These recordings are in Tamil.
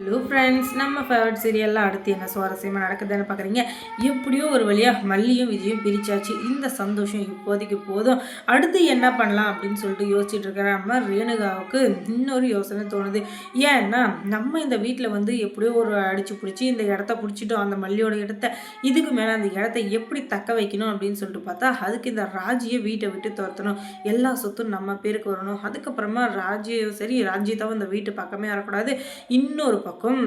ஹலோ ஃப்ரெண்ட்ஸ் நம்ம ஃபேவரட் சீரியலில் அடுத்து என்ன சுவாரஸ்யமாக நடக்குதுன்னு பார்க்குறீங்க எப்படியோ ஒரு வழியாக மல்லியும் விஜயும் பிரிச்சாச்சு. இந்த சந்தோஷம் இப்போதைக்கு போதும். அடுத்து என்ன பண்ணலாம் அப்படின்னு சொல்லிட்டு யோசிச்சுட்டு இருக்கிற நம்ம ரேணுகாவுக்கு இன்னொரு யோசனை தோணுது. ஏன்னா நம்ம இந்த வீட்டில் வந்து எப்படியோ ஒரு அடித்து பிடிச்சி இந்த இடத்த பிடிச்சிட்டோம். அந்த மல்லியோட இடத்த. இதுக்கு மேலே அந்த இடத்த எப்படி தக்க வைக்கணும் அப்படின்னு சொல்லிட்டு பார்த்தா அதுக்கு இந்த ராஜியை வீட்டை விட்டு துரத்தணும். எல்லா சொத்தும் நம்ம பேருக்கு வரணும். அதுக்கப்புறமா ராஜியும் சரி ராஜ்யத்தாவும் இந்த வீட்டு பக்கமே வரக்கூடாது. இன்னொரு பக்கம்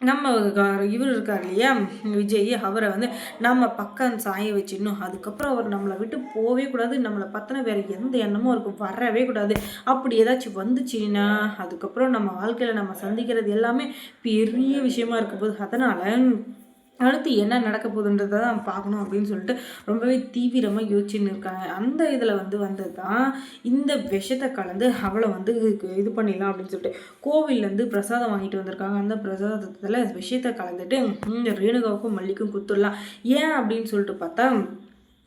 நம்ம இவர் இருக்கார் இல்லையா? விஜய் அவரை வந்து நம்ம பக்கம் சாய வச்சிடணும். அதுக்கப்புறம் அவர் நம்மளை விட்டு போகவே கூடாது. நம்மளை பற்றின வேறு எந்த எண்ணமும் அவருக்கு வரவே கூடாது. அப்படி ஏதாச்சும் வந்துச்சுன்னா அதுக்கப்புறம் நம்ம வாழ்க்கையில் நம்ம சந்திக்கிறது எல்லாமே பெரிய விஷயமா இருக்கும் போது அதனால் அடுத்து என்ன நடக்க போகுதுன்றதை தான் பார்க்கணும் அப்படின்னு சொல்லிட்டு ரொம்பவே தீவிரமாக யோசிச்சுன்னு இருக்காங்க அந்த இதில் வந்து வந்தது தான் இந்த விஷத்தை கலந்து அவளை வந்து இது பண்ணிடலாம் அப்படின்னு சொல்லிட்டு கோவில்லேருந்து பிரசாதம் வாங்கிட்டு வந்திருக்காங்க. அந்த பிரசாதத்தில் விஷயத்தை கலந்துட்டு இந்த ரேணுகாவுக்கும் மல்லிக்கும் குத்துடலாம் ஏன் அப்படின்னு சொல்லிட்டு பார்த்தா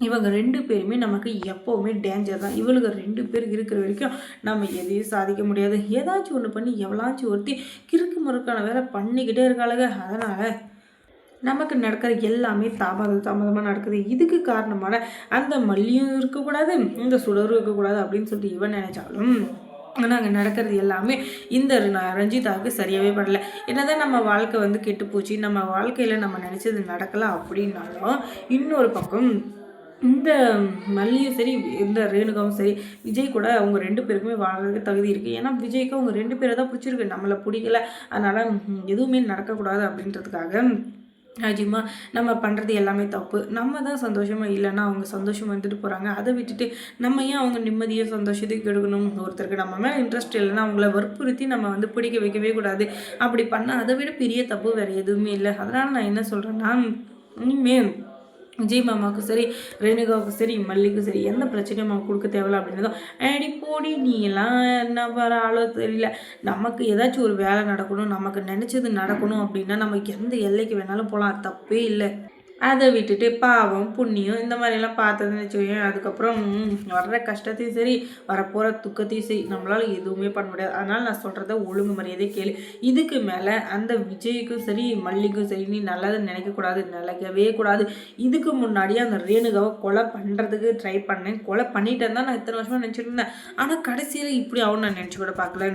இவங்க ரெண்டு பேருமே நமக்கு எப்போவுமே டேஞ்சர் தான். இவளுக்கு ரெண்டு பேர் இருக்கிற வரைக்கும் நம்ம எதையும் சாதிக்க முடியாது. ஏதாச்சும் ஒன்று பண்ணி எவ்வளாச்சும் ஒருத்தி கிறுக்கு முறுக்கான வேலை பண்ணிக்கிட்டே இருக்காளுங்க. அதனால் நமக்கு நடக்கிற எல்லாமே தாமதம் தாமதமாக நடக்குது. இதுக்கு காரணமான அந்த மல்லியும் இருக்கக்கூடாது இந்த சுடரும் இருக்கக்கூடாது அப்படின்னு சொல்லிட்டு இவன் நினைச்சாலும் ஆனால் அங்கே நடக்கிறது எல்லாமே இந்த ரஞ்சிதாவுக்கு சரியாகவே படலை. என்னதான் நம்ம வாழ்க்கை வந்து கெட்டு போச்சு நம்ம வாழ்க்கையில் நம்ம நினச்சது நடக்கலாம் அப்படின்னாலும் இன்னொரு பக்கம் இந்த மல்லியும் சரி இந்த ரேணுகாவும் சரி விஜய் கூட அவங்க ரெண்டு பேருக்குமே வாழ்றதுக்கு தகுதி இருக்குது ஏன்னா விஜய்க்கு அவங்க ரெண்டு பேரை தான் பிடிச்சிருக்கு. நம்மளை பிடிக்கல. அதனால் எதுவுமே நடக்கக்கூடாது அப்படின்றதுக்காக ராஜிமா நம்ம பண்ணுறது எல்லாமே தப்பு. நம்ம தான் சந்தோஷமாக இல்லைன்னா அவங்க சந்தோஷமாக வந்துட்டு போகிறாங்க அதை விட்டுட்டு நம்ம ஏன் அவங்க நிம்மதியாக சந்தோஷத்துக்கு எடுக்கணும் ஒருத்தருக்கு நம்ம மேலே இன்ட்ரெஸ்ட் இல்லைன்னா அவங்கள வற்புறுத்தி நம்ம வந்து பிடிக்க வைக்கவே கூடாது. அப்படி பண்ணால் அதை விட பெரிய தப்பு வேறு எதுவுமே இல்லை. அதனால் நான் என்ன சொல்கிறேன்னா இனிமேல் விஜய் மாமாவுக்கு சரி ரேணுகாவுக்கு சரி மல்லிக்கும் சரி எந்த பிரச்சனையும் அவங்க கொடுக்க தேவையில்ல அப்படின்றதும் அடி போடி நீ எல்லாம் என்ன வர ஆளோ தெரியல. நமக்கு ஏதாச்சும் ஒரு வேலை நடக்கணும் நமக்கு நினச்சது நடக்கணும் அப்படின்னா நமக்கு எந்த எல்லைக்கு வேணாலும் போகலாம் தப்பே இல்லை. அதை விட்டுட்டு பாவம் புண்ணியம் இந்த மாதிரிலாம் பார்த்ததுன்னு வச்சுக்கோங்க அதுக்கப்புறம் வர்ற கஷ்டத்தையும் சரி வரப்போகிற துக்கத்தையும் சரி நம்மளால் எதுவுமே பண்ண முடியாது. அதனால் நான் சொல்கிறத ஒழுங்கு மரியாதை கேளு. இதுக்கு மேலே அந்த விஜய்க்கும் சரி மல்லிக்கும் சரி நீ நல்லது நினைக்கக்கூடாது நினைக்கவே கூடாது. இதுக்கு முன்னாடியே அந்த ரேணுகாவை கொலை பண்ணுறதுக்கு ட்ரை பண்ணேன். கொலை பண்ணிட்டேன் தான் நான் இத்தனை வருஷமாக நினச்சிட்டு இருந்தேன். ஆனால் கடைசியில் இப்படி அவன் நான் நினச்சி கூட பார்க்கல.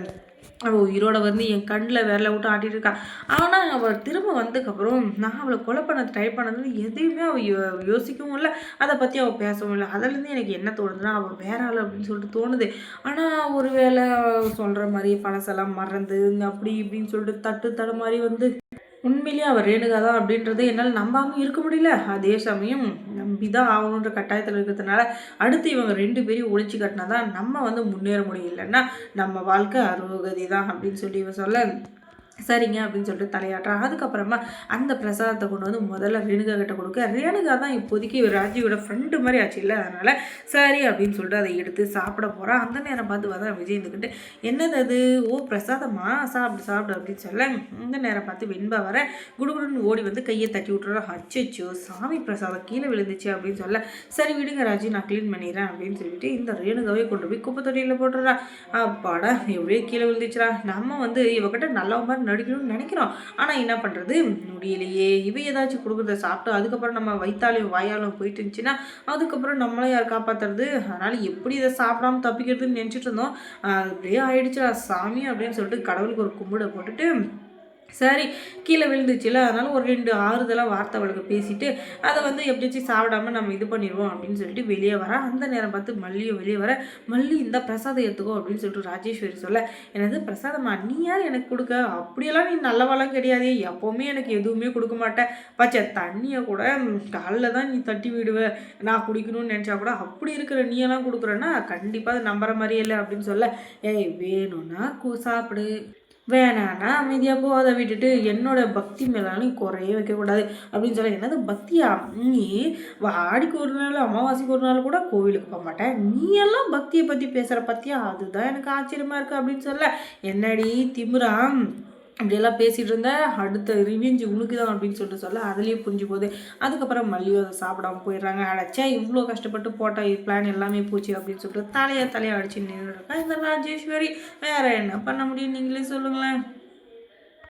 அவள் உயிரோட வந்து என் கண்ணில் விரல விட்டு ஆட்டிட்டு இருக்கா. ஆனால் அவள் திரும்ப வந்ததுக்கப்புறம் நான் அவளை கொலை பண்ண ட்ரை பண்ணது எதையுமே அவள் யோசிக்கவும் இல்லை. அதை பற்றி அவள் பேசவும் இல்லை. அதுலேருந்து எனக்கு என்ன தோணுதுன்னா அவள் வேற ஆள் அப்படின்னு சொல்லிட்டு தோணுது. ஆனால் ஒரு வேளை சொல்கிற மாதிரி பழசெல்லாம் மறந்து அப்படி இப்படின்னு சொல்லிட்டு தட்டு தடு மாதிரி வந்து உண்மையிலேயே அவர் ரேணுகா தான் அப்படின்றது என்னால் நம்பாமல் இருக்க முடியல. அதே சமயம் நம்பி தான் ஆகணுன்ற கட்டாயத்தில் இருக்கிறதுனால அடுத்து இவங்க ரெண்டு பேரையும் ஒழிச்சு கட்டினா தான் நம்ம வந்து முன்னேற முடியும். இல்லைன்னா நம்ம வாழ்க்கை அருகதி தான் அப்படின்னு சொல்லி இவன் சொல்ல சரிங்க அப்படின்னு சொல்லிட்டு தலையாட்டுறான் அதுக்கப்புறமா அந்த பிரசாதத்தை கொண்டு வந்து முதல்ல ரேணுகா கிட்ட கொடுக்க. ரேணுகா தான் இப்போதைக்கு ராஜியோட ஃப்ரெண்டு மாதிரி ஆச்சு. இல்லை அதனால் சரி அப்படின்னு சொல்லிட்டு அதை எடுத்து சாப்பிட போகிறான் அந்த நேரம் பார்த்து வர விஜய் இருந்துக்கிட்டு என்னது அது? ஓ பிரசாதமா? சாப்பிடு சாப்பிடு அப்படின்னு சொல்ல இந்த நேரம் பார்த்து வெண்பா வர குடுகுடுன்னு ஓடி வந்து கையை தட்டி விட்டுறா. அச்சோ சாமி பிரசாதம் கீழே விழுந்துச்சு அப்படின்னு சொல்ல சரி விடுங்க ராஜி நான் க்ளீன் பண்ணிடுறேன் அப்படின்னு சொல்லிட்டு இந்த ரேணுகாவை கொண்டு போய் குப்பை தொட்டியில் போட்டுறா அப்பாடா எப்படியோ கீழே விழுந்துச்சுரா நம்ம வந்து இவகிட்ட நல்ல மாதிரி நடிக்கணும்னு நினைக்கிறோம். ஆனால் என்ன பண்ணுறது முடியலையே. இவை ஏதாச்சும் கொடுக்குறத சாப்பிட்டு அதுக்கப்புறம் நம்ம வயிற்றாலையும் வாயாலும் போயிட்டு இருந்துச்சுன்னா அதுக்கப்புறம் நம்மளை யார் காப்பாற்றுறது அதனால் எப்படி இதை சாப்பிடாம தப்பிக்கிறதுன்னு நினச்சிட்டு இருந்தோம். அப்படியே ஆயிடுச்சா சாமி அப்படின்னு சொல்லிட்டு கடவுளுக்கு ஒரு கும்பிட போட்டுட்டு சரி கீழே விழுந்துச்சுல அதனால் ஒரு ரெண்டு ஆறுதலாக வார்த்தை அவளுக்கு பேசிட்டு அதை வந்து எப்படியாச்சும் சாப்பிடாம நம்ம இது பண்ணிடுவோம் அப்படின்னு சொல்லிட்டு வெளியே வர அந்த நேரம் பார்த்து மல்லியும் வெளியே வர மல்லி இந்த பிரசாதம் எடுத்துக்கோ அப்படின்னு சொல்லிட்டு ராஜேஸ்வரி சொல்ல எனது பிரசாதமா? நீ யார் எனக்கு கொடுக்க? அப்படியெல்லாம் நீ நல்லவெல்லாம் கிடையாது எப்போவுமே எனக்கு எதுவுமே கொடுக்க மாட்டேன் பச்சை தண்ணியை கூட காலில் தான் நீ தட்டி விடுவ. நான் குடிக்கணும்னு நினச்சா கூட அப்படி இருக்கிற நீயெல்லாம் கொடுக்குறேன்னா கண்டிப்பாக அது நம்புற மாதிரியே இல்லை அப்படின்னு சொல்ல ஏய் வேணும்னா சாப்பிடு. வேணான்னா அமைதியாக போ அதை விட்டுட்டு என்னோட பக்தி மேலாலும் குறைய வைக்கக்கூடாது. அப்படின்னு சொல்ல என்னது? பக்தியா? நீ வாடிக்கு ஒரு நாள் அமாவாசைக்கு ஒரு நாள் கூட கோவிலுக்கு போக மாட்டேன். நீ எல்லாம் பக்தியை பற்றி பேசுகிற பற்றியா அதுதான் எனக்கு ஆச்சரியமாக இருக்குது அப்படின்னு சொல்ல என்னடி திமுறான் அப்படியெல்லாம் பேசிகிட்டு இருந்தேன் அடுத்த ரிவெஞ்சு உனக்கு தான் அப்படின்னு சொல்லிட்டு சொல்ல அதுலேயே புரிஞ்சு போகுது. அதுக்கப்புறம் மல்லியும் அதை சாப்பிடாம போயிடுறாங்க. அடைச்சா இவ்வளோ கஷ்டப்பட்டு போட்ட பிளான் எல்லாமே போச்சு அப்படின்னு சொல்லிட்டு தலையாக தலையை அடிச்சு நின்றுருக்கேன் இந்த ராஜேஸ்வரி வேறு என்ன பண்ண முடியும் நீங்களே சொல்லுங்களேன்.